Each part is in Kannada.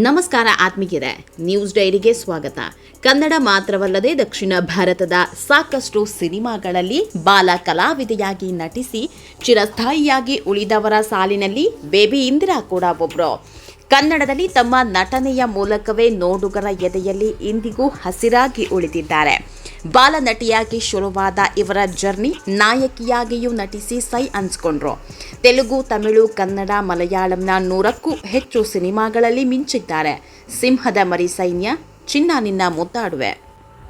ನಮಸ್ಕಾರ ಆತ್ಮೀಯರೇ ನ್ಯೂಸ್ ಡೈರಿಗೆ ಸ್ವಾಗತ. ಕನ್ನಡ ಮಾತ್ರವಲ್ಲದೆ ದಕ್ಷಿಣ ಭಾರತದ ಸಾಕಷ್ಟು ಸಿನಿಮಾಗಳಲ್ಲಿ ಬಾಲ ಕಲಾವಿದೆಯಾಗಿ ನಟಿಸಿ ಚಿರಸ್ಥಾಯಿಯಾಗಿ ಉಳಿದವರ ಸಾಲಿನಲ್ಲಿ ಬೇಬಿ ಇಂದಿರಾ ಕೂಡ ಒಬ್ಬರು ಕನ್ನಡದಲ್ಲಿ ತಮ್ಮ ನಟನೆಯ ಮೂಲಕವೇ ನೋಡುಗರ ಎದೆಯಲ್ಲಿ ಇಂದಿಗೂ ಹಸಿರಾಗಿ ಉಳಿದಿದ್ದಾರೆ. ಬಾಲ ನಟಿಯಾಗಿ ಶುರುವಾದ ಇವರ ಜರ್ನಿ ನಾಯಕಿಯಾಗಿಯೂ ನಟಿಸಿ ಸೈ ಅನ್ಸ್ಕೊಂಡ್ರು ತೆಲುಗು, ತಮಿಳು, ಕನ್ನಡ, ಮಲಯಾಳಂನ ನೂರಕ್ಕೂ ಹೆಚ್ಚು ಸಿನಿಮಾಗಳಲ್ಲಿ ಮಿಂಚಿದ್ದಾರೆ. ಸಿಂಹದ ಮರಿ ಸೈನ್ಯ, ಚಿನ್ನ ನಿನ್ನ ಮುದ್ದಾಡುವೆ.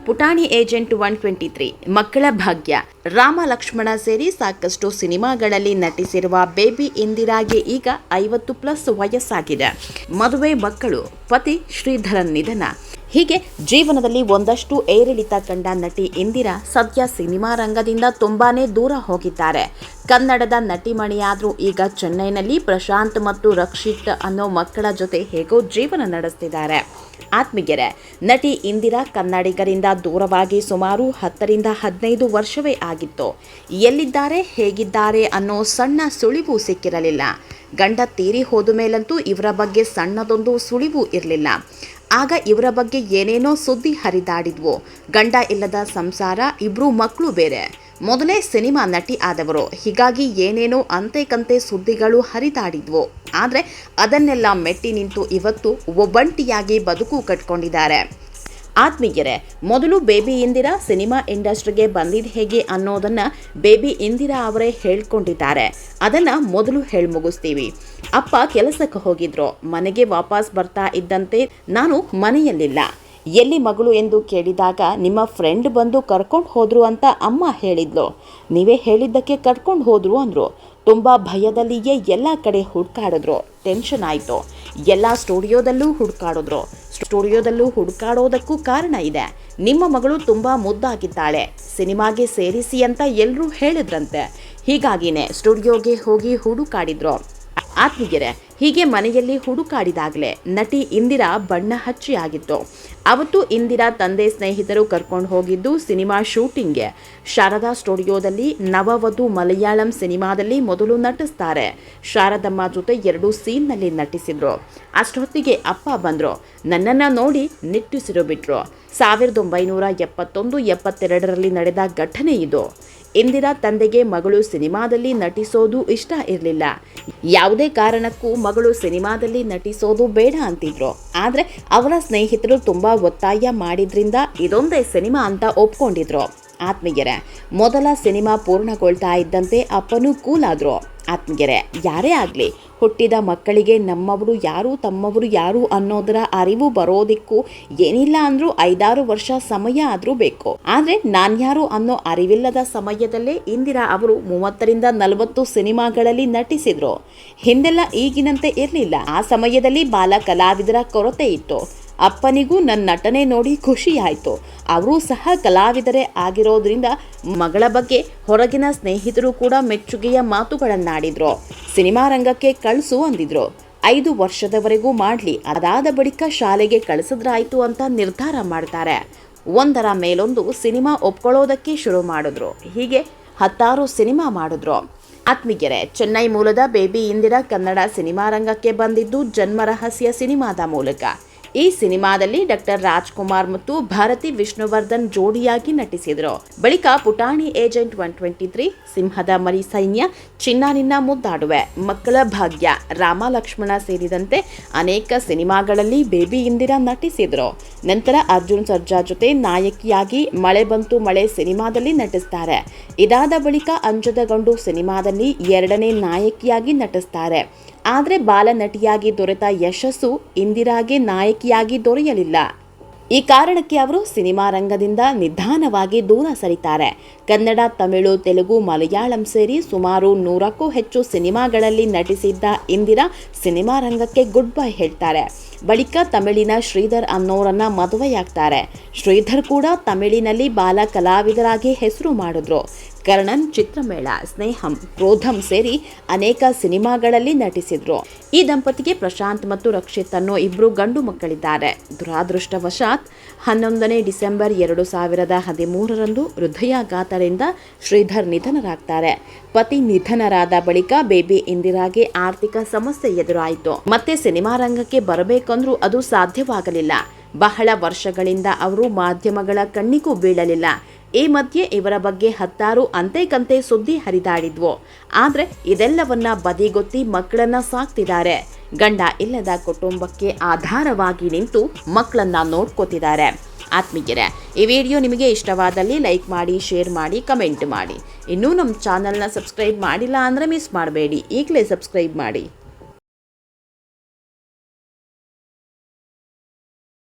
ಪುಟಾಣಿ ಏಜೆಂಟ್ ಒನ್ ಟ್ವೆಂಟಿ ತ್ರೀ, ಮಕ್ಕಳ ಭಾಗ್ಯ. ರಾಮ ಲಕ್ಷ್ಮಣ ಸೇರಿ ಸಾಕಷ್ಟು ಸಿನಿಮಾಗಳಲ್ಲಿ ನಟಿಸಿರುವ ಬೇಬಿ ಇಂದಿರಾಗೆ ಈಗ ಐವತ್ತು ಪ್ಲಸ್ ವಯಸ್ಸಾಗಿದೆ. ಮದುವೆ ಮಕ್ಕಳು, ಪತಿ ಶ್ರೀಧರನ್ ನಿಧನ. ಹೀಗೆ ಜೀವನದಲ್ಲಿ ಒಂದಷ್ಟು ಏರಿಳಿತ ಕಂಡ ನಟಿ ಇಂದಿರಾ ಸದ್ಯ ಸಿನಿಮಾ ರಂಗದಿಂದ ತುಂಬಾನೇ ದೂರ ಹೋಗಿದ್ದಾರೆ. ಕನ್ನಡದ ನಟಿಮಣಿಯಾದರೂ ಈಗ ಚೆನ್ನೈನಲ್ಲಿ ಪ್ರಶಾಂತ್ ಮತ್ತು ರಕ್ಷಿತ್ ಅನ್ನೋ ಮಕ್ಕಳ ಜೊತೆ ಹೇಗೋ ಜೀವನ ನಡೆಸ್ತಿದ್ದಾರೆ. ಆತ್ಮೀಗೆರೆ ನಟಿ ಇಂದಿರಾ ಕನ್ನಡಿಗರಿಂದ ದೂರವಾಗಿ ಸುಮಾರು ಹತ್ತರಿಂದ ಹದಿನೈದು ವರ್ಷವೇ ಆಗಿತ್ತು. ಎಲ್ಲಿದ್ದಾರೆ, ಹೇಗಿದ್ದಾರೆ ಅನ್ನೋ ಸಣ್ಣ ಸುಳಿವು ಸಿಕ್ಕಿರಲಿಲ್ಲ. ಗಂಡ ತೀರಿ ಹೋದ ಮೇಲಂತೂ ಇವರ ಬಗ್ಗೆ ಸಣ್ಣದೊಂದು ಸುಳಿವು ಇರಲಿಲ್ಲ. ಆಗ ಇವರ ಬಗ್ಗೆ ಏನೇನೋ ಸುದ್ದಿ ಹರಿದಾಡಿದ್ವು. ಗಂಡ ಇಲ್ಲದ ಸಂಸಾರ, ಇಬ್ರು ಮಕ್ಕಳು ಬೇರೆ. ಮೊದಲೇ ಸಿನಿಮಾ ನಟಿ ಆದವರು. ಹೀಗಾಗಿ ಏನೇನೋ ಅಂತೆ ಕಂತೆ ಸುದ್ದಿಗಳು ಹರಿದಾಡಿದ್ವು. ಆದರೆ ಅದನ್ನೆಲ್ಲ ಮೆಟ್ಟಿ ನಿಂತು ಇವತ್ತು ಒಬ್ಬಂಟಿಯಾಗಿ ಬದುಕು ಕಟ್ಕೊಂಡಿದ್ದಾರೆ. ಆತ್ಮೀಯರೇ, ಮೊದಲು ಬೇಬಿ ಇಂದಿರಾ ಸಿನಿಮಾ ಇಂಡಸ್ಟ್ರಿಗೆ ಬಂದಿದ್ದು ಹೇಗೆ ಅನ್ನೋದನ್ನ ಬೇಬಿ ಇಂದಿರಾ ಅವರೇ ಹೇಳ್ಕೊಂಡಿದ್ದಾರೆ. ಅದನ್ನ ಮೊದಲು ಹೇಳಿ ಮುಗಿಸ್ತೀವಿ. ಅಪ್ಪ ಕೆಲಸಕ್ಕೆ ಹೋಗಿದ್ರು. ಮನೆಗೆ ವಾಪಸ್ ಬರ್ತಾ ಇದ್ದಂತೆ ನಾನು ಮನೆಯಲ್ಲಿಲ್ಲ. ಎಲ್ಲಿ ಮಗಳು ಎಂದು ಕೇಳಿದಾಗ ನಿಮ್ಮ ಫ್ರೆಂಡ್ ಬಂದು ಕರ್ಕೊಂಡು ಹೋದ್ರು ಅಂತ ಅಮ್ಮ ಹೇಳಿದ್ಲು. ನೀವೇ ಹೇಳಿದ್ದಕ್ಕೆ ಕರ್ಕೊಂಡು ಹೋದ್ರು ಅಂದರು. ತುಂಬ ಭಯದಲ್ಲಿಯೇ ಎಲ್ಲ ಕಡೆ ಹುಡ್ಕಾಡಿದ್ರು. ಟೆನ್ಷನ್ ಆಯಿತು. ಎಲ್ಲ ಸ್ಟುಡಿಯೋದಲ್ಲೂ ಹುಡುಕಾಡಿದ್ರು. ಸ್ಟುಡಿಯೋದಲ್ಲೂ ಹುಡುಕಾಡೋದಕ್ಕೂ ಕಾರಣ ಇದೆ. ನಿಮ್ಮ ಮಗಳು ತುಂಬ ಮುದ್ದಾಗಿದ್ದಾಳೆ. ಸಿನಿಮಾಗೆ ಸೇರಿಸಿ ಅಂತ ಎಲ್ಲರೂ ಹೇಳಿದ್ರಂತೆ. ಹೀಗಾಗಿನೇ ಸ್ಟುಡಿಯೋಗೆ ಹೋಗಿ ಹುಡುಕಾಡಿದ್ರು. ಆತ್ಮೀಯರೇ, ಹೀಗೆ ಮನೆಯಲ್ಲಿ ಹುಡುಕಾಡಿದಾಗಲೇ ನಟಿ ಇಂದಿರಾ ಬಣ್ಣ ಹಚ್ಚಿಯಾಗಿತ್ತು. ಅವತ್ತು ಇಂದಿರಾ ತಂದೆ ಸ್ನೇಹಿತರು ಕರ್ಕೊಂಡು ಹೋಗಿದ್ದು ಸಿನಿಮಾ ಶೂಟಿಂಗ್ಗೆ. ಶಾರದಾ ಸ್ಟುಡಿಯೋದಲ್ಲಿ ನವವಧು ಮಲಯಾಳಂ ಸಿನಿಮಾದಲ್ಲಿ ಮೊದಲು ನಟಿಸ್ತಾರೆ. ಶಾರದಮ್ಮ ಜೊತೆ ಎರಡು ಸೀನ್ನಲ್ಲಿ ನಟಿಸಿದ್ರು. ಅಷ್ಟೊತ್ತಿಗೆ ಅಪ್ಪ ಬಂದರು. ನನ್ನನ್ನು ನೋಡಿ ನಿಟ್ಟುಸಿರು ಬಿಟ್ರು. ಸಾವಿರದ ಒಂಬೈನೂರ ಎಪ್ಪತ್ತೊಂದು, ಎಪ್ಪತ್ತೆರಡರಲ್ಲಿ ನಡೆದ ಘಟನೆ ಇದು. ಇಂದಿರಾ ತಂದೆಗೆ ಮಗಳು ಸಿನಿಮಾದಲ್ಲಿ ನಟಿಸೋದು ಇಷ್ಟ ಇರಲಿಲ್ಲ. ಯಾವುದೇ ಕಾರಣಕ್ಕೂ ಮಗಳು ಸಿನಿಮಾದಲ್ಲಿ ನಟಿಸೋದು ಬೇಡ ಅಂತಿದ್ರು. ಆದರೆ ಅವರ ಸ್ನೇಹಿತರು ತುಂಬ ಒತ್ತಾಯ ಮಾಡಿದ್ರಿಂದ ಇದೊಂದೇ ಸಿನಿಮಾ ಅಂತ ಒಪ್ಕೊಂಡಿದ್ರು. ಆತ್ಮೀಯರೇ, ಮೊದಲ ಸಿನಿಮಾ ಪೂರ್ಣಗೊಳ್ತಾ ಇದ್ದಂತೆ ಅಪ್ಪನೂ ಕೂಲಾದರು. ಆತ್ಮೀಯರೇ, ಯಾರೇ ಆಗಲಿ ಹುಟ್ಟಿದ ಮಕ್ಕಳಿಗೆ ನಮ್ಮವರು ಯಾರು, ತಮ್ಮವರು ಯಾರು ಅನ್ನೋದರ ಅರಿವು ಬರೋದಿಕ್ಕೂ ಏನಿಲ್ಲ ಅಂದ್ರೂ ಐದಾರು ವರ್ಷ ಸಮಯ ಆದರೂ ಬೇಕು. ಆದರೆ ನಾನ್ಯಾರು ಅನ್ನೋ ಅರಿವಿಲ್ಲದ ಸಮಯದಲ್ಲೇ ಇಂದಿರಾ ಅವರು ಮೂವತ್ತರಿಂದ ನಲವತ್ತು ಸಿನಿಮಾಗಳಲ್ಲಿ ನಟಿಸಿದ್ರು. ಹಿಂದೆಲ್ಲ ಈಗಿನಂತೆ ಇರಲಿಲ್ಲ. ಆ ಸಮಯದಲ್ಲಿ ಬಾಲ ಕಲಾವಿದರ ಕೊರತೆ ಇತ್ತು. ಅಪ್ಪನಿಗೂ ನನ್ನ ನಟನೆ ನೋಡಿ ಖುಷಿ ಆಯಿತು ಅವರೂ ಸಹ ಕಲಾವಿದರೇ ಆಗಿರೋದ್ರಿಂದ ಮಗಳ ಬಗ್ಗೆ ಹೊರಗಿನ ಸ್ನೇಹಿತರು ಕೂಡ ಮೆಚ್ಚುಗೆಯ ಮಾತುಗಳನ್ನಾಡಿದ್ರು. ಸಿನಿಮಾ ರಂಗಕ್ಕೆ ಕಳಿಸು ಅಂದಿದ್ರು. ಐದು ವರ್ಷದವರೆಗೂ ಮಾಡಲಿ, ಅದಾದ ಬಳಿಕ ಶಾಲೆಗೆ ಕಳಿಸಿದ್ರಾಯ್ತು ಅಂತ ನಿರ್ಧಾರ ಮಾಡ್ತಾರೆ. ಒಂದರ ಮೇಲೊಂದು ಸಿನಿಮಾ ಒಪ್ಕೊಳ್ಳೋದಕ್ಕೆ ಶುರು ಮಾಡಿದ್ರು. ಹೀಗೆ ಹತ್ತಾರು ಸಿನಿಮಾ ಮಾಡಿದ್ರು. ಆತ್ಮಿಗೆರೆ, ಚೆನ್ನೈ ಮೂಲದ ಬೇಬಿ ಇಂದಿರಾ ಕನ್ನಡ ಸಿನಿಮಾ ರಂಗಕ್ಕೆ ಬಂದಿದ್ದು ಜನ್ಮ ರಹಸ್ಯ ಸಿನಿಮಾದ ಮೂಲಕ. ಈ ಸಿನಿಮಾದಲ್ಲಿ ಡಾಕ್ಟರ್ ರಾಜ್ಕುಮಾರ್ ಮತ್ತು ಭಾರತಿ ವಿಷ್ಣುವರ್ಧನ್ ಜೋಡಿಯಾಗಿ ನಟಿಸಿದರು. ಬಳಿಕ ಪುಟಾಣಿ ಏಜೆಂಟ್ ಒನ್ ಟ್ವೆಂಟಿ ತ್ರೀ, ಸಿಂಹದ ಮರಿ ಸೈನ್ಯ, ಚಿನ್ನ ನಿನ್ನ ಮುದ್ದಾಡುವೆ ಮಕ್ಕಳ ಭಾಗ್ಯ ರಾಮ ಲಕ್ಷ್ಮಣ ಸೇರಿದಂತೆ ಅನೇಕ ಸಿನಿಮಾಗಳಲ್ಲಿ ಬೇಬಿ ಇಂದಿರಾ ನಟಿಸಿದ್ರು. ನಂತರ ಅರ್ಜುನ್ ಸರ್ಜಾ ಜೊತೆ ನಾಯಕಿಯಾಗಿ ಮಳೆ ಬಂತು ಮಳೆ ಸಿನಿಮಾದಲ್ಲಿ ನಟಿಸ್ತಾರೆ. ಇದಾದ ಬಳಿಕ ಅಂಜದ ಗಂಡು ಸಿನಿಮಾದಲ್ಲಿ ಎರಡನೇ ನಾಯಕಿಯಾಗಿ ನಟಿಸ್ತಾರೆ. ಆದರೆ ಬಾಲನಟಿಯಾಗಿ ದೊರೆತ ಯಶಸ್ಸು ಇಂದಿರಾಗೆ ನಾಯಕಿಯಾಗಿ ದೊರೆಯಲಿಲ್ಲ. ಈ ಕಾರಣಕ್ಕೆ ಅವರು ಸಿನಿಮಾ ರಂಗದಿಂದ ನಿಧಾನವಾಗಿ ದೂರ ಸರಿತಾರೆ. ಕನ್ನಡ, ತಮಿಳು, ತೆಲುಗು, ಮಲಯಾಳಂ ಸೇರಿ ಸುಮಾರು ನೂರಕ್ಕೂ ಹೆಚ್ಚು ಸಿನಿಮಾಗಳಲ್ಲಿ ನಟಿಸಿದ್ದ ಇಂದಿರಾ ಸಿನಿಮಾ ರಂಗಕ್ಕೆ ಗುಡ್ ಬೈ ಹೇಳ್ತಾರೆ. ಬಳಿಕ ತಮಿಳಿನ ಶ್ರೀಧರ್ ಅನ್ನೋರನ್ನ ಮದುವೆಯಾಗ್ತಾರೆ. ಶ್ರೀಧರ್ ಕೂಡ ತಮಿಳಿನಲ್ಲಿ ಬಾಲ ಕಲಾವಿದರಾಗಿ ಹೆಸರು ಮಾಡಿದ್ರು. ಕರ್ಣನ್, ಚಿತ್ರಮೇಳ, ಸ್ನೇಹಂ, ಕ್ರೋಧಂ ಸೇರಿ ಅನೇಕ ಸಿನಿಮಾಗಳಲ್ಲಿ ನಟಿಸಿದ್ರು. ಈ ದಂಪತಿಗೆ ಪ್ರಶಾಂತ್ ಮತ್ತು ರಕ್ಷಿತ್ ಅನ್ನೋ ಇಬ್ಬರು ಗಂಡು ಮಕ್ಕಳಿದ್ದಾರೆ. ದುರಾದೃಷ್ಟವಶಾತ್ ಹನ್ನೊಂದನೇ ಡಿಸೆಂಬರ್ ಎರಡು ಸಾವಿರದ ಹದಿಮೂರರಂದು ಹೃದಯಾಘಾತದಿಂದ ಶ್ರೀಧರ್ ನಿಧನರಾಗ್ತಾರೆ. ಪತಿ ನಿಧನರಾದ ಬಳಿಕ ಬೇಬಿ ಇಂದಿರಾಗೆ ಆರ್ಥಿಕ ಸಮಸ್ಯೆ ಎದುರಾಯಿತು. ಮತ್ತೆ ಸಿನಿಮಾ ರಂಗಕ್ಕೆ ಬರಬೇಕಂದ್ರೂ ಅದು ಸಾಧ್ಯವಾಗಲಿಲ್ಲ. ಬಹಳ ವರ್ಷಗಳಿಂದ ಅವರು ಮಾಧ್ಯಮಗಳ ಕಣ್ಣಿಗೂ ಬೀಳಲಿಲ್ಲ. ಈ ಮಧ್ಯೆ ಇವರ ಬಗ್ಗೆ ಹತ್ತಾರು ಅಂತೆ ಸುದ್ದಿ ಹರಿದಾಡಿದ್ವು. ಆದ್ರೆ ಇದೆಲ್ಲವನ್ನ ಬದಿಗೊತ್ತಿ ಮಕ್ಕಳನ್ನ ಸಾಕ್ತಿದ್ದಾರೆ. ಗಂಡ ಇಲ್ಲದ ಕುಟುಂಬಕ್ಕೆ ಆಧಾರವಾಗಿ ನಿಂತು ಮಕ್ಕಳನ್ನ ನೋಡ್ಕೋತಿದ್ದಾರೆ. ಆತ್ಮೀಯರೇ, ಈ ವಿಡಿಯೋ ನಿಮಗೆ ಇಷ್ಟವಾದಲ್ಲಿ ಲೈಕ್ ಮಾಡಿ, ಶೇರ್ ಮಾಡಿ, ಕಮೆಂಟ್ ಮಾಡಿ. ಇನ್ನೂ ನಮ್ಮ ಚಾನಲ್ನ ಸಬ್ಸ್ಕ್ರೈಬ್ ಮಾಡಿಲ್ಲ ಅಂದರೆ ಮಿಸ್ ಮಾಡಬೇಡಿ. ಈಗಲೇ ಸಬ್ಸ್ಕ್ರೈಬ್ ಮಾಡಿ.